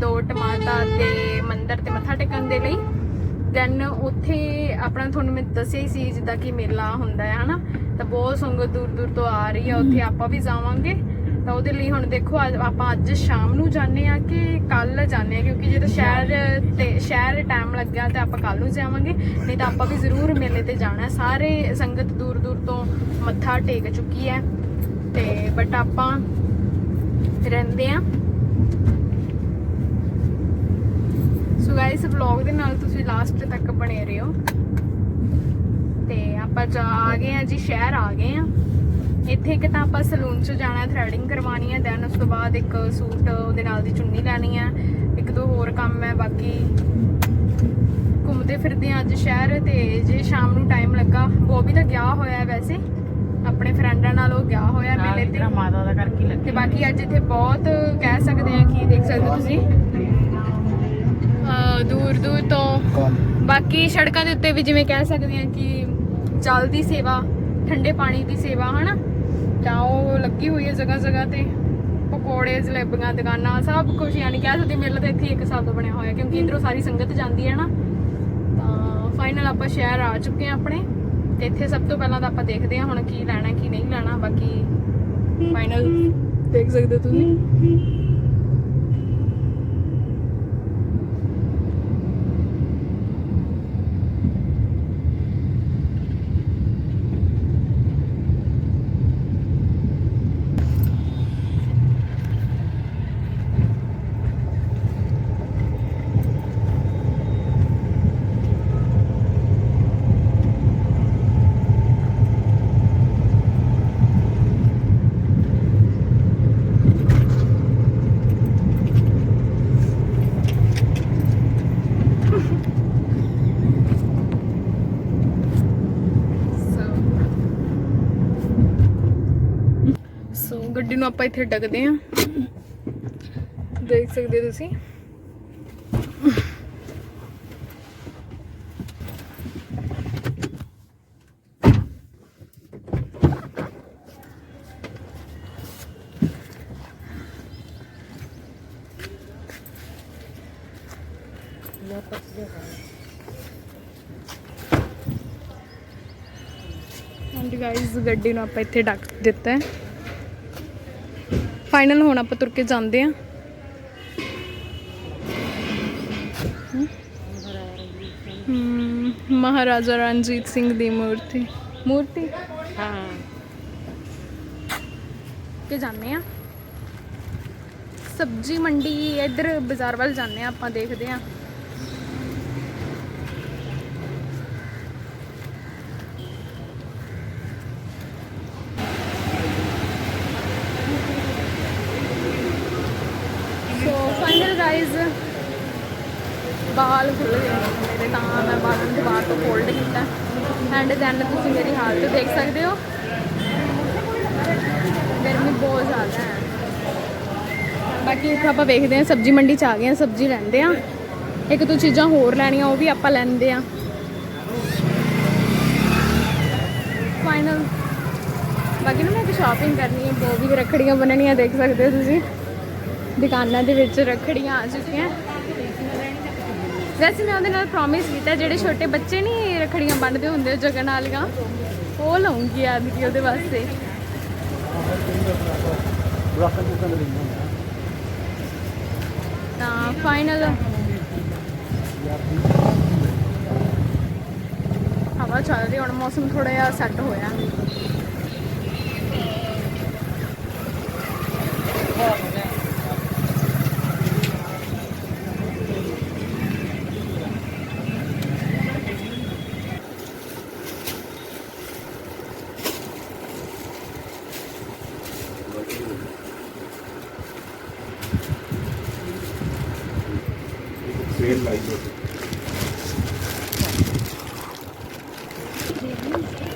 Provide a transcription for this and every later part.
ਦੋਟ ਮਾਤਾ ਤੇ ਮੰਦਿਰ ਤੇ ਮੱਥਾ ਟੇਕਣ ਦੇ ਲਈ। ਦੈਨ ਉੱਥੇ ਆਪਣਾ ਤੁਹਾਨੂੰ ਮੈਂ ਦੱਸਿਆ ਹੀ ਸੀ ਜਿੱਦਾਂ ਕਿ ਮੇਲਾ ਹੁੰਦਾ ਹੈ ਹਨਾ? ਤਾਂ ਬਹੁਤ ਸੰਗਤ ਦੂਰ ਦੂਰ ਤੋਂ ਆ ਰਹੀ ਹੈ ਉੱਥੇ ਆਪਾਂ ਵੀ ਜਾਵਾਂਗੇ। ਤਾਂ ਉਹਦੇ ਲਈ ਹੁਣ ਦੇਖੋ ਅੱਜ ਆਪਾਂ ਅੱਜ ਸ਼ਾਮ ਨੂੰ ਜਾਂਦੇ ਆ ਕਿ ਕੱਲ ਜਾਂਦੇ ਆ ਕਿਉਂਕਿ ਜਦੋਂ ਸ਼ਹਿਰ ਤੇ ਸ਼ਹਿਰ ਟਾਈਮ ਲੱਗਿਆ ਤੇ ਆਪਾਂ ਕੱਲ ਨੂੰ ਜਾਵਾਂਗੇ। ਨਹੀਂ ਤਾਂ ਆਪਾਂ ਵੀ ਜ਼ਰੂਰ ਮੇਲੇ ਤੇ ਜਾਣਾ। ਸਾਰੇ ਸੰਗਤ ਦੂਰ ਦੂਰ ਤੋਂ ਮੱਥਾ ਟੇਕ ਚੁੱਕੀ ਹੈ। ਤੇ ਬਟ ਆਪਾਂ ਰਹਿੰਦੇ ਆ ਸੋ ਗਾਇਸ ਵਲੌਗ ਦੇ ਨਾਲ ਤੁਸੀਂ ਲਾਸਟ ਤੱਕ ਬਣੇ ਰਹੋ। ਤੇ ਆਪਾਂ ਜਾ ਆ ਗਏ ਆ ਜੀ ਸ਼ਹਿਰ ਆ ਗਏ ਆ ਇੱਥੇ ਇੱਕ ਤਾਂ ਆਪਾਂ ਸਲੂਨ 'ਚ ਜਾਣਾ ਥ੍ਰੈਡਿੰਗ ਕਰਵਾਉਣੀ ਹੈ ਦੈਨ ਉਸ ਤੋਂ ਬਾਅਦ ਇੱਕ ਸੂਟ ਉਹਦੇ ਨਾਲ ਦੀ ਚੁੰਨੀ ਲੈਣੀ ਹੈ ਇੱਕ ਦੋ ਹੋਰ ਕੰਮ ਹੈ ਬਾਕੀ ਘੁੰਮਦੇ ਫਿਰਦੇ ਆ ਅੱਜ ਸ਼ਹਿਰ ਤੇ ਜੇ ਸ਼ਾਮ ਨੂੰ ਟਾਈਮ ਲੱਗਾ ਬੋਬੀ ਤਾਂ ਗਿਆ ਹੋਇਆ ਵੈਸੇ। ਆਪਣੇ ਫਰੈਂਡਾਂ ਨਾਲ ਉਹ ਗਿਆ ਹੋਇਆ ਮੇਲੇ ਤੇ। ਮਾਤਾ ਦਾ ਕਰਕੇ ਤੇ ਬਾਕੀ ਅੱਜ ਇੱਥੇ ਬਹੁਤ ਕਹਿ ਸਕਦੇ ਆ ਕਿ ਦੇਖ ਸਕਦੇ ਤੁਸੀਂ। ਦੂਰ ਦੂਰ ਤੋਂ। ਬਾਕੀ ਸੜਕਾਂ ਦੇ ਉੱਤੇ ਵੀ ਜਿਵੇਂ ਕਹਿ ਸਕਦੇ ਆ ਕਿ ਜਲ ਦੀ ਸੇਵਾ ਠੰਡੇ ਪਾਣੀ ਦੀ ਸੇਵਾ ਹਨਾ? ਤਾਂ ਉਹ ਲੱਗੀ ਹੋਈ ਹੈ ਜਗ੍ਹਾ ਜਗ੍ਹਾ ਤੇ ਪਕੌੜੇ ਜਲੇਬੀਆਂ ਦੁਕਾਨਾਂ ਸਭ ਕੁਝ ਯਾਨੀ ਕਹਿ ਸਕਦੇ ਮੇਲਾ ਤਾਂ ਇੱਥੇ ਇੱਕ ਹਿਸਾਬ ਦਾ ਬਣਿਆ ਹੋਇਆ ਕਿਉਂਕਿ ਇਧਰੋਂ ਸਾਰੀ ਸੰਗਤ ਜਾਂਦੀ ਹੈ ਨਾ। ਤਾਂ ਫਾਈਨਲ ਆਪਾਂ ਸ਼ਹਿਰ ਆ ਚੁੱਕੇ ਆ ਆਪਣੇ ਤੇ ਇੱਥੇ ਸਭ ਤੋਂ ਪਹਿਲਾਂ ਤਾਂ ਆਪਾਂ ਦੇਖਦੇ ਹਾਂ ਹੁਣ ਕੀ ਲੈਣਾ ਕੀ ਨਹੀਂ ਲੈਣਾ ਬਾਕੀ ਫਾਈਨਲ ਦੇਖ ਸਕਦੇ ਤੁਸੀਂ ਸੋ ਗੱਡੀ ਨੂੰ ਆਪਾਂ ਇੱਥੇ ਡੱਕਦੇ ਆਂ ਦੇਖ ਸਕਦੇ ਹੋ ਤੁਸੀਂ। ਹਾਂਜੀ ਗਾਇਸ ਗੱਡੀ ਨੂੰ ਆਪਾਂ ਇੱਥੇ ਡੱਕ ਦਿੱਤਾ ਹੈ। ਫਾਈਨਲ ਹੁਣ ਆਪਾਂ ਤੁਰ ਕੇ ਜਾਂਦੇ ਆ ਮਹਾਰਾਜਾ ਰਣਜੀਤ ਸਿੰਘ ਦੀ ਮੂਰਤੀ। ਮੂਰਤੀ? ਹਾਂ। ਕੇ ਜਾਂਦੇ ਆ ਸਬਜੀ ਮੰਡੀ ਇੱਧਰ ਬਾਜ਼ਾਰ ਵੱਲ ਜਾਂਦੇ ਆ ਆਪਾਂ ਦੇਖਦੇ ਆ ਸੋ ਫਾਈਨਲ ਗਾਇਜ਼ ਬਾਲ ਖੁੱਲ ਗਏ ਨੇ ਮੇਰੇ ਤਾਂ ਮੈਂ ਬਾਲਾਂ ਨੂੰ ਦੁਬਾਰਾ ਤੋਂ ਫੋਲਡ ਕੀਤਾ ਐਂਡ ਦੈਨ ਤੁਸੀਂ ਮੇਰੀ ਹਾਲਤ ਦੇਖ ਸਕਦੇ ਹੋ ਗਰਮੀ ਬਹੁਤ ਜ਼ਿਆਦਾ ਹੈ ਬਾਕੀ ਇੱਥੇ ਆਪਾਂ ਵੇਖਦੇ ਹਾਂ, ਸਬਜ਼ੀ ਮੰਡੀ ਚ ਆ ਗਏ ਹਾਂ, ਸਬਜ਼ੀ ਲੈਂਦੇ ਆ ਇੱਕ ਦੋ ਚੀਜ਼ਾਂ ਹੋਰ ਲੈਣੀਆਂ, ਉਹ ਵੀ ਆਪਾਂ ਲੈਂਦੇ ਆ ਫਾਈਨਲ ਬਾਕੀ ਨਾ ਮੈਂ ਇੱਕ ਸ਼ਾਪਿੰਗ ਕਰਨੀ ਹੈ ਉਹ ਵੀ ਰੱਖੜੀਆਂ ਬਣਨੀਆਂ ਦੇਖ ਸਕਦੇ ਹੋ ਤੁਸੀਂ। ਦੁਕਾਨਾਂ ਦੇ ਵਿੱਚ ਰੱਖੜੀਆਂ ਆ ਚੁੱਕੀਆਂ। ਵੈਸੇ ਮੈਂ ਉਹਦੇ ਨਾਲ ਪ੍ਰੋਮਿਸ ਕੀਤਾ, ਜਿਹੜੇ ਛੋਟੇ ਬੱਚੇ ਨਹੀਂ ਰੱਖੜੀਆਂ ਬੰਨਦੇ ਹੁੰਦੇ ਜਗਨ ਵਾਲੀਆਂ, ਉਹ ਲਵਾਂਗੀ ਆਦਕੀ ਉਹਦੇ ਵਾਸਤੇ। ਤਾਂ ਫਾਈਨਲ ਹਵਾ ਚੱਲ ਰਹੀ ਹੁਣ ਮੌਸਮ ਥੋੜਾ ਜਿਹਾ ਸੈੱਟ ਹੋਇਆ।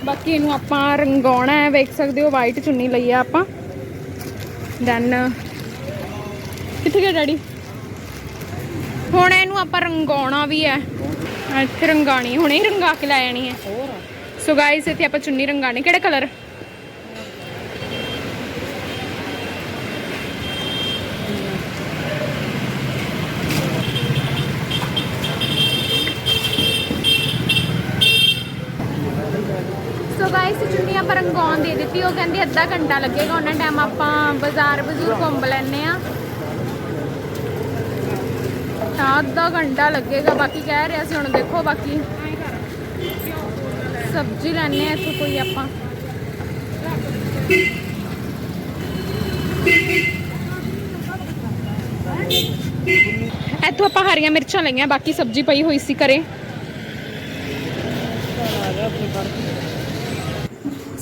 ਬਾਕੀ ਇਹਨੂੰ ਆਪਾਂ ਰੰਗਾਉਣਾ ਹੈ ਵੇਖ ਸਕਦੇ ਹੋ ਵਾਈਟ ਚੁੰਨੀ ਲਈ ਆ ਆਪਾਂ। ਦੈਨ ਕਿੱਥੇ ਗਿਆ ਡੈਡੀ? ਹੁਣ ਇਹਨੂੰ ਆਪਾਂ ਰੰਗਾਉਣਾ ਵੀ ਹੈ। ਇੱਥੇ ਰੰਗਾਣੀ ਹੁਣੇ ਹੀ ਰੰਗਾ ਕੇ ਲੈ ਜਾਣੀ ਹੈ। ਸੋ ਗਾਇਸ ਇੱਥੇ ਆਪਾਂ ਚੁੰਨੀ ਰੰਗਾਣੀ ਕਿਹੜਾ ਕਲਰ ਗਾਇਸ ਚੁੰਨੀ ਆਪਾਂ ਰੰਗਾਉਣ ਦੇ ਦਿੱਤੀ, ਉਹ ਕਹਿੰਦੀ ਅੱਧਾ ਘੰਟਾ ਲੱਗੇਗਾ। ਉਹਨਾਂ ਟਾਈਮ ਆਪਾਂ ਬਾਜ਼ਾਰ ਬਜ਼ੂਰ ਘੁੰਮ ਲੈਣੇ ਆ ਤਾਂ ਅੱਧਾ ਘੰਟਾ ਲੱਗੇਗਾ। ਬਾਕੀ ਕਹਿ ਰਿਹਾ ਸੀ, ਹੁਣ ਦੇਖੋ ਬਾਕੀ ਸਬਜ਼ੀ ਲੈਣੇ ਆ ਇੱਥੋਂ ਕੋਈ ਆਪਾਂ। ਇੱਥੋਂ ਆਪਾਂ ਹਰੀਆਂ ਮਿਰਚਾਂ ਲਈਆਂ, ਬਾਕੀ ਸਬਜ਼ੀ ਪਈ ਹੋਈ ਸੀ ਘਰੇ।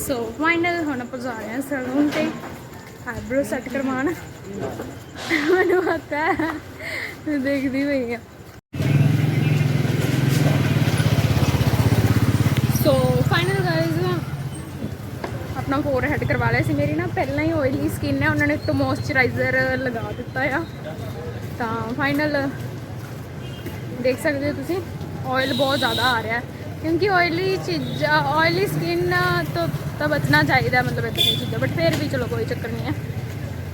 ਸੋ ਫਾਈਨਲ ਹੁਣ ਆਪਾਂ ਜਾ ਰਹੇ ਹਾਂ ਸਲੂਨ ਤੇ। ਆਈਬ੍ਰੋ ਸੈੱਟ ਕਰਵਾਉਣ। ਮੈਨੂੰ ਪਤਾ ਹੈ। ਮੈਂ ਦੇਖਦੀ ਪਈ ਆ ਸੋ ਫਾਈਨਲ ਗਾਇਜ਼ ਆਪਣਾ ਫੋਰ ਫੋਰਹੈਡ ਕਰਵਾ ਲਿਆ ਸੀ ਮੇਰੀ ਨਾ। ਪਹਿਲਾਂ ਹੀ ਆਇਲੀ ਸਕਿਨ ਹੈ, ਉਹਨਾਂ ਨੇ ਇੱਕ ਮੋਇਸਚਰਾਈਜ਼ਰ ਲਗਾ ਦਿੱਤਾ ਆ। ਤਾਂ ਫਾਈਨਲ ਦੇਖ ਸਕਦੇ ਹੋ ਤੁਸੀਂ ਆਇਲ ਬਹੁਤ ਜ਼ਿਆਦਾ ਆ ਰਿਹਾ ਹੈ। ਕਿਉਂਕਿ ਆਇਲੀ ਚੀਜ਼ਾਂ ਆਇਲੀ ਸਕਿਨ ਤੋਂ ਤਾਂ ਬਚਣਾ ਚਾਹੀਦਾ ਮਤਲਬ ਇਦਾਂ ਦੀਆਂ ਚੀਜ਼ਾਂ ਬਟ ਫਿਰ ਵੀ ਚਲੋ ਕੋਈ ਚੱਕਰ ਨਹੀਂ ਹੈ।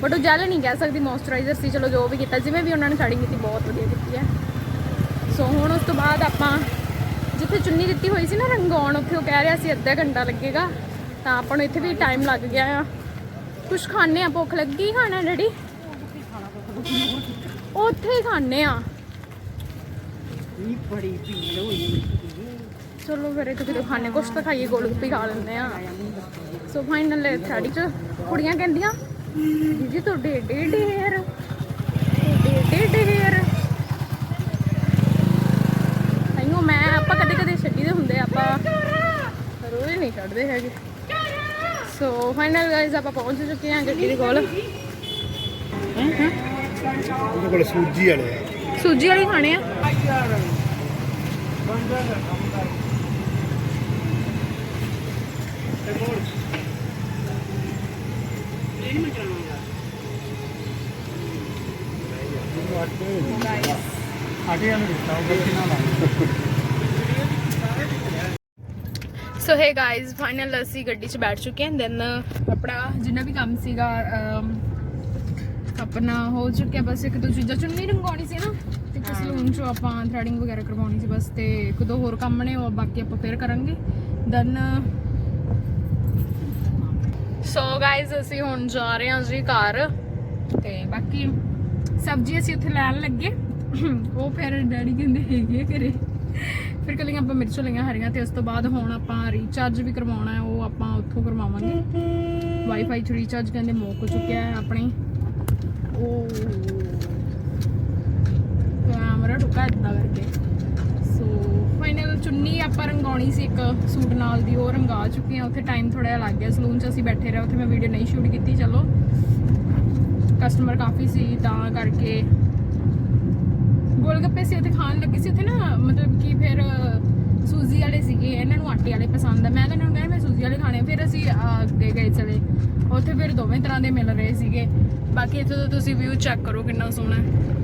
ਬਟ ਉਹ ਜੈਲ ਨਹੀਂ ਕਹਿ ਸਕਦੀ ਮੋਇਸਚਰਾਈਜ਼ਰ ਸੀ, ਚਲੋ ਜੋ ਵੀ ਕੀਤਾ, ਜਿਵੇਂ ਵੀ ਉਹਨਾਂ ਨੇ ਥਰੈਡਿੰਗ ਕੀਤੀ, ਬਹੁਤ ਵਧੀਆ ਕੀਤੀ ਹੈ। ਸੋ ਹੁਣ ਉਸ ਤੋਂ ਬਾਅਦ ਆਪਾਂ ਜਿੱਥੇ ਚੁੰਨੀ ਦਿੱਤੀ ਹੋਈ ਸੀ ਨਾ ਰੰਗਾਉਣ ਉੱਥੇ ਉਹ ਕਹਿ ਰਿਹਾ ਸੀ ਅੱਧਾ ਘੰਟਾ ਲੱਗੇਗਾ। ਤਾਂ ਆਪਾਂ ਨੂੰ ਇੱਥੇ ਵੀ ਟਾਈਮ ਲੱਗ ਗਿਆ ਆ। ਕੁਝ ਖਾਣੇ ਆ ਭੁੱਖ ਲੱਗੀ ਖਾਣਾ, ਡੈਡੀ? ਉੱਥੇ ਹੀ ਖਾਣੇ ਆ ਬੜੀ ਭੀੜ ਹੋਈ ਚਲੋ ਫਿਰ ਇੱਕ ਕਿਲੋ ਖਾਣੇ ਕੁਛ ਤਾਂ ਖਾਈਏ ਗੋਲ ਗੱਪੇ ਖਾ ਲੈਂਦੇ ਆ। ਸੋ ਫਾਈਨਲ ਥਾੜੀ ਚ ਕੁੜੀਆਂ ਕਹਿੰਦੀਆਂ ਦੀਦੀ ਤੁਹਾਡੇ ਏਡੇ ਏਡੇ ਹੇਅਰ ਏਡੇ ਏਡੇ ਹੇਅਰ ਆਈਓ ਮੈਂ ਆਪਾਂ ਕਦੇ ਕਦੇ ਛੱਡੀ ਦੇ ਹੁੰਦੇ ਆ, ਆਪਾਂ ਰੋਜ਼ ਨਹੀਂ ਛੱਡਦੇ ਹੈਗੇ। ਸੋ ਫਾਈਨਲ ਗਾਇਜ਼ ਆਪਾਂ ਪਹੁੰਚ ਚੁੱਕੇ ਹਾਂ ਗੱਡੀ ਦੇ ਕੋਲ। ਉਹਦੇ ਕੋਲ ਸੂਜੀ ਵਾਲੇ ਆ। ਸੂਜੀ ਵਾਲੀ ਖਾਣੇ ਆ। ਸੋ ਹੈ ਗਾਇਜ਼ ਫਾਈਨਲ ਅਸੀਂ ਗੱਡੀ 'ਚ ਬੈਠ ਚੁੱਕੇ ਹਾਂ ਦੈਨ ਆਪਣਾ ਜਿੰਨਾ ਵੀ ਕੰਮ ਸੀਗਾ ਆਪਣਾ ਹੋ ਚੁੱਕਿਆ ਬਸ ਇੱਕ ਦੋ ਚੀਜ਼ਾਂ। ਚੁੰਨੀ ਰੰਗਾਉਣੀ ਸੀ ਨਾ ਤੇ ਇੱਕ ਸਲੂਨ 'ਚੋਂ ਆਪਾਂ ਥ੍ਰੈਡਿੰਗ ਵਗੈਰਾ ਕਰਵਾਉਣੀ ਸੀ ਬਸ ਤੇ ਇੱਕ ਦੋ ਹੋਰ ਕੰਮ ਨੇ ਉਹ ਬਾਕੀ ਆਪਾਂ ਫੇਰ ਕਰਾਂਗੇ। ਦੈਨ ਸੋ ਗਾਇਜ਼ ਅਸੀਂ ਹੁਣ ਜਾ ਰਹੇ ਹਾਂ ਜੀ ਘਰ ਤੇ ਬਾਕੀ ਸਬਜ਼ੀ ਅਸੀਂ ਉੱਥੇ ਲੈਣ ਲੱਗੇ। ਉਹ ਫਿਰ ਡੈਡੀ ਕਹਿੰਦੇ ਹੈਗੇ ਘਰੇ। ਫਿਰ ਕੱਲੀਆਂ ਆਪਾਂ ਮਿਰਚਾਂ ਲਈਆਂ ਹਰੀਆਂ ਤੇ ਉਸ ਤੋਂ ਬਾਅਦ ਹੁਣ ਆਪਾਂ ਰੀਚਾਰਜ ਵੀ ਕਰਵਾਉਣਾ ਹੈ, ਉਹ ਆਪਾਂ ਉੱਥੋਂ ਕਰਵਾਵਾਂਗੇ। ਵਾਈਫਾਈ ਚ ਰੀਚਾਰਜ ਕਹਿੰਦੇ ਮੁੱਕ ਚੁੱਕਿਆ ਹੈ ਆਪਣੀ। ਉਹ ਕੈਮਰਾ ਟੁੱਕਾ ਇਦਾਂ ਕਰਕੇ। ਸੋ ਫਾਈਨਲ ਚੁੰਨੀ ਆਪਾਂ ਰੰਗਾਉਣੀ ਸੀ ਇੱਕ ਸੂਟ ਨਾਲ ਦੀ, ਉਹ ਰੰਗਾ ਚੁੱਕੇ ਆ ਉੱਥੇ ਟਾਈਮ ਥੋੜਾ ਜਿਹਾ ਲੱਗ ਗਿਆ, ਸਲੂਨ 'ਚ ਅਸੀਂ ਬੈਠੇ ਰਹੇ, ਉੱਥੇ ਮੈਂ ਵੀਡੀਓ ਨਹੀਂ ਸ਼ੂਟ ਕੀਤੀ, ਚਲੋ। ਕਸਟਮਰ ਕਾਫੀ ਸੀ, ਤਾਂ ਕਰਕੇ। ਗੋਲਗੱਪੇ ਸੀ, ਉੱਥੇ ਖਾਣ ਲੱਗੇ ਸੀ, ਉੱਥੇ ਨਾ ਮਤਲਬ ਕਿ ਫਿਰ ਸੂਜੀ ਵਾਲੇ ਸੀਗੇ, ਇਹਨਾਂ ਨੂੰ ਆਟੇ ਵਾਲੇ ਪਸੰਦ ਆ। ਮੈਂ ਤਾਂ ਇਹਨਾਂ ਨੂੰ ਕਹਿੰਦਾ ਮੈਂ ਸੂਜੀ ਵਾਲੇ ਖਾਣੇ ਆ। ਫਿਰ ਅਸੀਂ ਅੱਗੇ ਗਏ ਚਲੇ। ਉੱਥੇ ਫਿਰ ਦੋਵੇਂ ਤਰ੍ਹਾਂ ਦੇ ਮਿਲ ਰਹੇ ਸੀਗੇ। ਬਾਕੀ ਇੱਥੇ ਤੋਂ ਤੁਸੀਂ ਵਿਊ ਚੈੱਕ ਕਰੋ ਕਿੰਨਾ ਸੋਹਣਾ ਹੈ।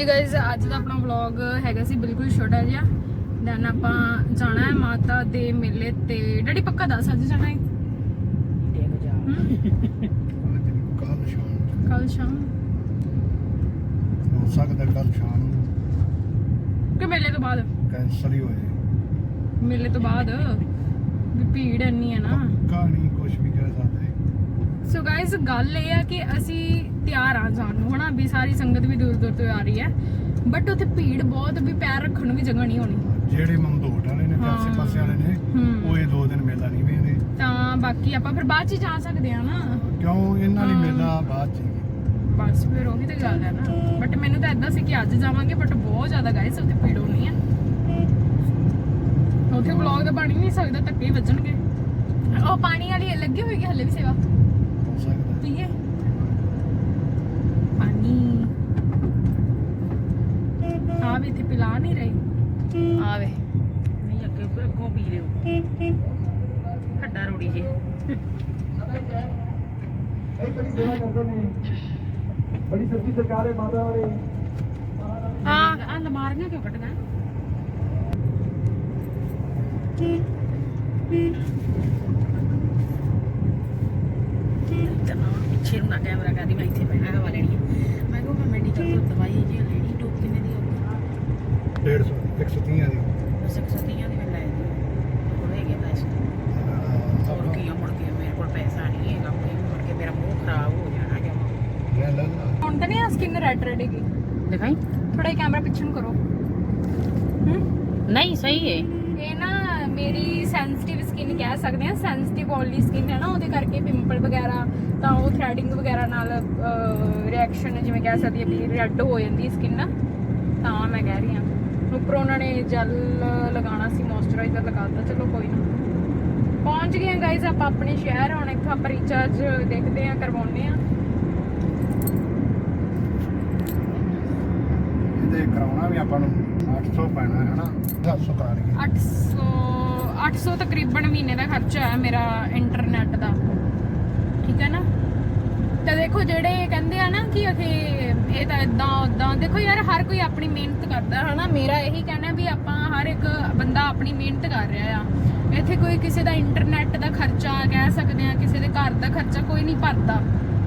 ਹਾਂਜੀ ਗਾਇਸ ਅੱਜ ਦਾ ਆਪਣਾ ਵਲੌਗ ਹੈਗਾ ਸੀ ਬਿਲਕੁਲ ਛੋਟਾ ਜਿਹਾ। ਦੈਨ ਆਪਾਂ ਜਾਣਾ ਹੈ ਮਾਤਾ ਦੇ ਮੇਲੇ ਤੇ। ਡੈਡੀ ਪੱਕਾ ਦੱਸ ਅੱਜ ਜਾਣਾ ਹੈ? ਟੇਕ ਜਾ। ਕੱਲ ਸ਼ਾਮ ਕੱਲ ਸ਼ਾਮ। ਹੋ ਸਕਦਾ ਕੱਲ ਸ਼ਾਮ ਨੂੰ। ਕਿ ਮੇਲੇ ਤੋਂ ਬਾਅਦ? ਕੈਂਸਲ ਹੀ ਹੋਏ। ਮੇਲੇ ਤੋਂ ਬਾਅਦ? ਵੀ ਭੀੜ ਇੰਨੀ ਹੈ ਨਾ। ਪੱਕਾ ਨਹੀਂ ਕੁਝ ਵੀ ਕਹਿ ਸਕਦੇ। ਸੋ ਗਾਇਸ ਗੱਲ ਇਹ ਆ ਕਿ ਅਸੀਂ ਤਿਆਰ ਆ ਜਾਣ ਨੂੰ ਹਨਾ ਵੀ ਸਾਰੀ ਸੰਗਤ ਵੀ ਦੂਰ ਦੂਰ ਤੋਂ ਆ ਰਹੀ ਹੈ। ਬਟ ਉੱਥੇ ਭੀੜ ਬਹੁਤ ਵੀ ਪੈਰ ਰੱਖਣ ਨੂੰ ਵੀ ਜਗ੍ਹਾ ਨਹੀਂ ਹੋਣੀ। ਜਿਹੜੇ ਮੰਦੋੜ ਵਾਲੇ ਨੇ ਹਾਂ। ਆਸੇ ਪਾਸੇ ਵਾਲੇ ਨੇ ਹੂੰ। ਉਹ ਇਹ ਦੋ ਦਿਨ ਮੇਲਾ ਨਹੀਂ ਵੇਖਦੇ। ਤਾਂ ਬਾਕੀ ਆਪਾਂ ਫਿਰ ਬਾਅਦ ਚ ਹੀ ਜਾ ਸਕਦੇ ਆ ਨਾ। ਕਿਉਂ? ਇਹਨਾਂ ਲਈ ਹਾਂ। ਮੇਲਾ ਬਾਅਦ ਚ ਹੀ। ਬਸ ਫਿਰ ਉਹੀ ਤਾਂ ਗੱਲ ਹੈ ਨਾ। ਬਟ ਮੈਨੂੰ ਤਾਂ ਇਦਾਂ ਸੀ ਕਿ ਅੱਜ ਜਾਵਾਂਗੇ ਬਟ ਬਹੁਤ ਜ਼ਿਆਦਾ ਗਾਇਸ ਉੱਥੇ ਭੀੜ ਹੋਣੀ ਆ ਉੱਥੇ ਵਲੌਗ ਤਾਂ ਬਣ ਹੀ ਨਹੀਂ ਸਕਦਾ ਧੱਕੇ ਹੀ ਵੱਜਣਗੇ। ਉਹ ਪਾਣੀ ਵਾਲੀ ਲੱਗੀ ਹੋਈ ਹਲੇ ਵੀ ਸੇਵਾ ਹੋ ਸਕਦਾ ਪੀਏ ਪਾਣੀ ਆ ਵੀ ਤੇ ਪਿਲਾ ਨਹੀਂ ਰਹੀ। ਆਵੇ। ਨਹੀਂ ਅੱਗੇ ਅੱਗੋਂ ਪੀ ਲਿਓ। ਖੱਡਾ ਰੋੜੀ ਜੇ। ਬੜੀ ਸੱਚੀ ਸਰਕਾਰ ਹੈ ਮਾਤਾ ਵਾਲੇ ਹਾਂ ਆ ਲਮਾਰੀਆਂ ਕਿਉਂ ਕੱਢਣਾ ਚਲੋ ਪਿੱਛੇ ਨੂੰ ਨਾ ਕੈਮਰਾ ਕਰਦੀ ਮੈਂ ਇੱਥੇ ਬੈਠਾ ਹਵਾ ਲੈਣੀ ਹੈ। ਮੈਂ ਕਿਹਾ ਮੈਂ ਮੈਡੀਕਲ ਤੋਂ ਦਵਾਈ ਜੀ ਲੈਣੀ ਡੋਪ ਕਿੰਨੇ ਦੀ ਹੋਊਗੀ? 150 130 ਦੀ। ਬਸ 130 ਦੀ ਮੈਂ ਲੈ ਲਈ। ਉਹ ਹੈਗੇ ਪੈਸੇ। ਹੋਰ ਕੀ ਆ, ਮੁੜ ਕੇ ਮੇਰੇ ਕੋਲ ਪੈਸਾ ਨਹੀਂ ਹੈਗਾ ਕੋਈ ਮੁੜ ਕੇ ਮੇਰਾ ਮੂੰਹ ਖਰਾਬ ਹੋ ਜਾਣਾ ਜਮਾ ਲੈ ਲਾ ਹੁਣ ਤਾਂ ਨਹੀਂ ਆ ਸਕਿਨ ਰੈਡ ਰੈਡ ਹੈਗੀ ਦਿਖਾਈ ਥੋੜਾ ਕੈਮਰਾ ਪਿੱਛੇ ਨੂੰ ਕਰੋ। ਹੂੰ? ਨਹੀਂ ਸਹੀ ਹੈ। ਇਹ ਨਾ ਮੇਰੀ ਸੈਂਸਿਟਿਵ ਸਕਿਨ ਕਹਿ ਸਕਦੇ ਆ ਸੈਂਸਿਟਿਵ ਓਇਲੀ ਸਕਿਨ ਹੈ ਨਾ ਉਹਦੇ ਕਰਕੇ ਪਿੰਪਲ ਵਗੈਰਾ ਤਾਂ ਉਹ ਥ੍ਰੈਡਿੰਗ ਵਗੈਰਾ ਨਾਲ ਰਿਐਕਸ਼ਨ ਜਿਵੇਂ ਕਹਿ ਸਕਦੀ ਹੈ ਵੀ ਰੈੱਡ ਹੋ ਜਾਂਦੀ ਸਕਿਨ ਤਾਂ ਮੈਂ ਕਹਿ ਰਹੀ ਹਾਂ। ਉੱਪਰੋਂ ਉਹਨਾਂ ਨੇ ਜੈਲ ਲਗਾਉਣਾ ਸੀ ਮੋਇਸਚਰਾਈਜ਼ਰ ਲਗਾਤਾ ਚਲੋ ਕੋਈ ਨਾ। ਪਹੁੰਚ ਗਏ ਆ ਗਾਇਜ਼ ਆਪਾਂ ਆਪਣੇ ਸ਼ਹਿਰ ਹੁਣ ਇੱਥੋਂ ਆਪਾਂ ਰੀਚਾਰਜ ਦੇਖਦੇ ਆ ਕਰਵਾਉਨੇ ਆ ਇਹਦੇ ਕਰਾਉਣਾ ਵੀ ਆਪਾਂ ਨੂੰ 800 ਪੈਣਾ ਹੈ ਹਨਾ 700 ਕਰਾ ਲਈਏ। 800 800 ਤਕਰੀਬਨ ਮਹੀਨੇ ਦਾ ਖਰਚਾ ਆ ਮੇਰਾ ਇੰਟਰਨੈਟ ਦਾ। ਠੀਕ ਹੈ ਨਾ? ਤਾਂ ਦੇਖੋ ਜਿਹੜੇ ਕਹਿੰਦੇ ਆ ਨਾ ਕਿ ਅਖੇ ਇਹ ਤਾਂ ਇਦਾਂ ਉਦਾਂ ਦੇਖੋ ਯਾਰ ਹਰ ਕੋਈ ਆਪਣੀ ਮਿਹਨਤ ਕਰਦਾ ਹਨਾ? ਮੇਰਾ ਇਹੀ ਕਹਿਣਾ ਵੀ ਆਪਾਂ ਹਰ ਇੱਕ ਬੰਦਾ ਆਪਣੀ ਮਿਹਨਤ ਕਰ ਰਿਹਾ ਆ। ਇੱਥੇ ਕੋਈ ਕਿਸੇ ਦਾ ਇੰਟਰਨੈਟ ਦਾ ਖਰਚਾ ਕਹਿ ਸਕਦੇ ਆ, ਕਿਸੇ ਦੇ ਘਰ ਦਾ ਖਰਚਾ ਕੋਈ ਨਹੀਂ ਭਰਦਾ।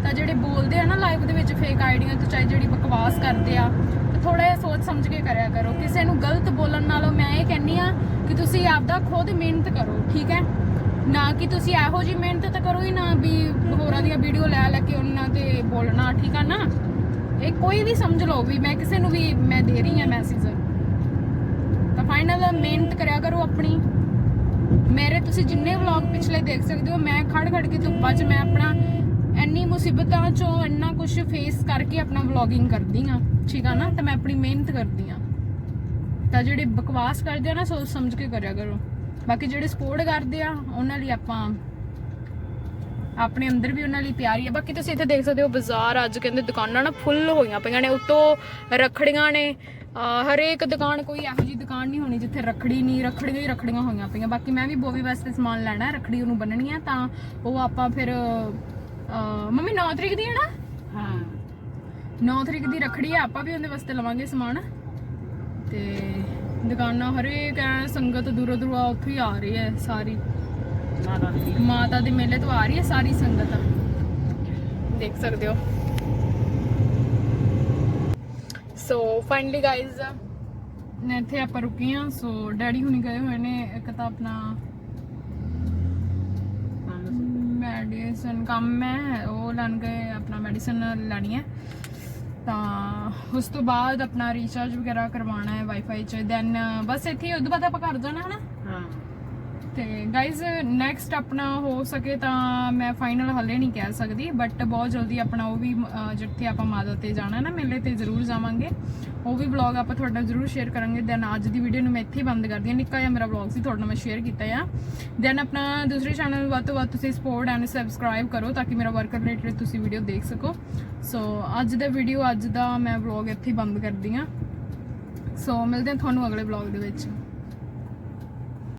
ਤਾਂ ਜਿਹੜੇ ਬੋਲਦੇ ਆ ਨਾ ਲਾਈਵ ਦੇ ਵਿੱਚ ਫੇਕ ਆਈਡੀਆਂ ਤੋਂ ਚਾਹੇ ਜਿਹੜੀ ਬਕਵਾਸ ਕਰਦੇ ਆ ਥੋੜਾ ਜਿਹਾ ਸੋਚ ਸਮਝ ਕੇ ਕਰਿਆ ਕਰੋ। ਕਿਸੇ ਨੂੰ ਗਲਤ ਬੋਲਣ ਨਾਲੋਂ ਮੈਂ ਇਹ ਕਹਿੰਨੀ ਆ ਕਿ ਤੁਸੀਂ ਆਪਦਾ ਖੁਦ ਮਿਹਨਤ ਕਰੋ, ਠੀਕ ਹੈ? ਨਾ ਕਿ ਤੁਸੀਂ ਇਹੋ ਜੀ ਮਿਹਨਤ ਤਾਂ ਕਰੋ ਹੀ ਨਾ ਵੀ ਹੋਰਾਂ ਦੀਆਂ ਵੀਡੀਓ ਲੈ ਲੈ ਕੇ ਉਹਨਾਂ ਤੇ ਬੋਲਣਾ, ਠੀਕ ਆ ਨਾ? ਇਹ ਕੋਈ ਵੀ ਸਮਝ ਲਓ ਵੀ ਮੈਂ ਕਿਸੇ ਨੂੰ ਵੀ ਮੈਂ ਦੇ ਰਹੀ ਹਾਂ ਮੈਸੇਜ ਤਾਂ ਫਾਈਨਲ ਮਿਹਨਤ ਕਰਿਆ ਕਰੋ ਆਪਣੀ। ਮੇਰੇ ਤੁਸੀਂ ਜਿੰਨੇ ਵਲੌਗ ਪਿਛਲੇ ਦੇਖ ਸਕਦੇ ਹੋ, ਮੈਂ ਖੜ ਖੜ ਕੇ ਧੁੱਪਾਂ 'ਚ ਮੈਂ ਆਪਣਾ ਇੰਨੀ ਮੁਸੀਬਤਾਂ 'ਚੋਂ ਇੰਨਾ ਕੁਝ ਫੇਸ ਕਰਕੇ ਆਪਣਾ ਵਲੌਗਿੰਗ ਕਰਦੀ ਆ ਠੀਕ ਆ ਨਾ? ਤਾਂ ਮੈਂ ਆਪਣੀ ਮਿਹਨਤ ਕਰਦੀ ਆ ਤਾਂ ਜਿਹੜੇ ਬਕਵਾਸ ਕਰਦੇ ਆ ਨਾ, ਸੋਚ ਸਮਝ ਕੇ ਕਰਿਆ ਕਰੋ। ਬਾਕੀ ਜਿਹੜੇ ਸਪੋਰਟ ਕਰਦੇ ਆ, ਉਹਨਾਂ ਲਈ ਆਪਾਂ, ਆਪਣੇ ਅੰਦਰ ਵੀ ਉਹਨਾਂ ਲਈ ਪਿਆਰੀ ਆ। ਬਾਕੀ ਤੁਸੀਂ ਇੱਥੇ ਦੇਖ ਸਕਦੇ ਹੋ, ਬਾਜ਼ਾਰ ਅੱਜ ਕਹਿੰਦੇ ਦੁਕਾਨਾਂ ਨਾ ਫੁੱਲ ਹੋਈਆਂ ਪਈਆਂ ਨੇ, ਉੱਤੋਂ ਰਖੜੀਆਂ ਨੇ। ਹਰੇਕ ਦੁਕਾਨ ਕੋਈ ਇਹੋ ਜੀ ਦੁਕਾਨ ਨਹੀਂ ਹੋਣੀ ਜਿੱਥੇ ਰਖੜੀ ਨਹੀਂ, ਰਖੜੀਆਂ ਹੀ ਰਖੜੀਆਂ ਹੋਈਆਂ ਪਈਆਂ। ਬਾਕੀ ਮੈਂ ਵੀ ਬੋਵੀ ਵਾਸਤੇ ਸਮਾਨ ਲੈਣਾ ਹੈ, ਰਖੜੀ ਉਹਨੂੰ ਬੰਨਣੀ ਆ ਤਾਂ ਉਹ ਆਪਾਂ ਫਿਰ ਅਹ ਮੰਮੀ 9 ਤਰੀਕ ਦੀ ਹੈ ਨਾ? ਹਾਂ। 9 ਤਰੀਕ ਦੀ ਰਖੜੀ ਆ ਆਪਾਂ ਵੀ ਉਹਦੇ ਵਾਸਤੇ ਲਵਾਂਗੇ ਸਮਾਨ। ਤੇ ਦੁਕਾਨਾਂ ਹਰੇਕ ਐ ਸੰਗਤ ਦੂਰੋਂ ਦੂਰੋਂ ਆ ਉੱਥੇ ਹੀ ਆ ਰਹੀ ਹੈ ਸਾਰੀ। ਮਾਤਾ ਦੀ। ਮਾਤਾ ਦੇ ਮੇਲੇ ਤੋਂ ਆ ਰਹੀ ਹੈ ਸਾਰੀ ਸੰਗਤ। ਦੇਖ ਸਕਦੇ ਹੋ। ਸੋ ਫਾਈਨਲੀ ਗਾਇਜ਼ ਨੇ ਇੱਥੇ ਆਪਾਂ ਰੁਕੇ ਹਾਂ ਸੋ ਡੈਡੀ ਹੁਣੀ ਗਏ ਹੋਏ ਨੇ ਇੱਕ ਤਾਂ ਆਪਣਾ ਮੈਡੀਸਨ ਕੰਮ ਹੈ ਉਹ ਲੈਣ ਗਏ ਆਪਣਾ ਮੈਡੀਸਨ ਲੈਣੀ ਹੈ। ਤਾਂ ਉਸ ਤੋਂ ਬਾਅਦ ਆਪਣਾ ਰੀਚਾਰਜ ਵਗੈਰਾ ਕਰਵਾਉਣਾ ਹੈ ਵਾਈਫਾਈ ਚ ਦੈਨ ਬਸ ਇੱਥੇ ਹੀ, ਉਹ ਤੋਂ ਬਾਅਦ ਆਪਾਂ ਘਰ ਜਾਣਾ ਹਨਾ ਹਾਂ। ਤੇ ਗਾਇਜ਼ ਨੈਕਸਟ ਆਪਣਾ ਹੋ ਸਕੇ ਤਾਂ ਮੈਂ ਫਾਈਨਲ ਹਲੇ ਨਹੀਂ ਕਹਿ ਸਕਦੀ ਬਟ ਬਹੁਤ ਜਲਦੀ ਆਪਣਾ ਉਹ ਵੀ ਜਿੱਥੇ ਆਪਾਂ ਮਾਦਾ ਤੇ ਜਾਣਾ ਨਾ, ਮੇਲੇ ਤੇ ਜ਼ਰੂਰ ਜਾਵਾਂਗੇ। ਉਹ ਵੀ ਵਲੌਗ ਆਪਾਂ ਤੁਹਾਡੇ ਨਾਲ ਜ਼ਰੂਰ ਸ਼ੇਅਰ ਕਰਾਂਗੇ। ਦੈਨ ਅੱਜ ਦੀ ਵੀਡੀਓ ਨੂੰ ਮੈਂ ਇੱਥੇ ਹੀ ਬੰਦ ਕਰਦੀ ਹਾਂ। ਨਿੱਕਾ ਜਿਹਾ ਮੇਰਾ ਵਲੌਗ ਸੀ, ਤੁਹਾਡੇ ਨਾਲ ਮੈਂ ਸ਼ੇਅਰ ਕੀਤਾ ਆ। ਦੈਨ ਆਪਣਾ ਦੂਸਰੇ ਚੈਨਲ ਵੱਧ ਤੋਂ ਵੱਧ ਤੁਸੀਂ ਸਪੋਰਟ ਐਂਡ ਸਬਸਕ੍ਰਾਈਬ ਕਰੋ ਤਾਂ ਕਿ ਮੇਰਾ ਵਰਕ ਰਿਲੇਟਡ ਤੁਸੀਂ ਵੀਡੀਓ ਦੇਖ ਸਕੋ। ਸੋ ਅੱਜ ਦਾ ਵੀਡੀਓ ਅੱਜ ਦਾ ਮੈਂ ਵਲੌਗ ਇੱਥੇ ਹੀ ਬੰਦ ਕਰਦੀ ਹਾਂ। ਸੋ ਮਿਲਦੇ ਹਾਂ ਤੁਹਾਨੂੰ ਅਗਲੇ ਵਲੌਗ ਦੇ ਵਿੱਚ।